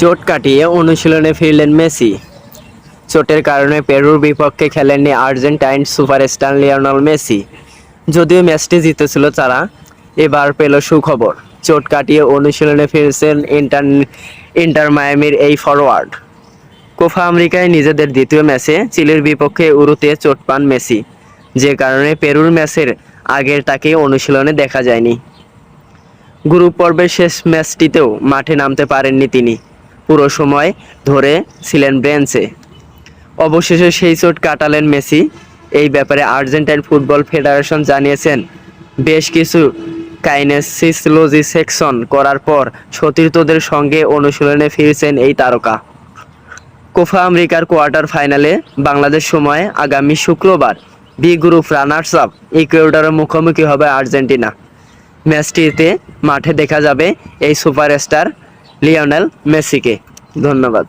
চোট কাটিয়ে অনুশীলনে ফিরলেন মেসি। চোটের কারণে পেরুর বিপক্ষে খেলেননি আর্জেন্টাইন সুপারস্টার লিওনেল মেসি। যদিও ম্যাচটি জিতেছিল তারা, এবার পেল সুখবর। চোট কাটিয়ে অনুশীলনে ফিরছেন ইন্টার ইন্টার মায়ামির এই ফরওয়ার্ড কোফা আমেরিকায় নিজেদের দ্বিতীয় ম্যাচে চিলির বিপক্ষে উরুতে চোট পান মেসি। যে কারণে পেরুর ম্যাচের আগের তাকে অনুশীলনে দেখা যায়নি। গ্রুপ পর্বের শেষ ম্যাচটিতেও মাঠে নামতে পারেননি তিনি। পুরো সময় ধরে ছিলেন ব্রেঞ্চে অবশেষে সেই চোট কাটালেন মেসি। এই ব্যাপারে আর্জেন্টাইন ফুটবল ফেডারেশন জানিয়েছেন, বেশ কিছু কাইনেসিসলজি সেকশন করার পর সতীর্থদের সঙ্গে অনুশীলনে ফিরছেন এই তারকা। কোফা আমেরিকার কোয়ার্টার ফাইনালে বাংলাদেশ সময় আগামী শুক্রবার বি গ্রুপ রানার্স আপ ইকুয়েডরের মুখোমুখি হবে আর্জেন্টিনা। ম্যাচটিতে মাঠে দেখা যাবে এই সুপারস্টার লিওনেল মেসিকে। ধন্যবাদ।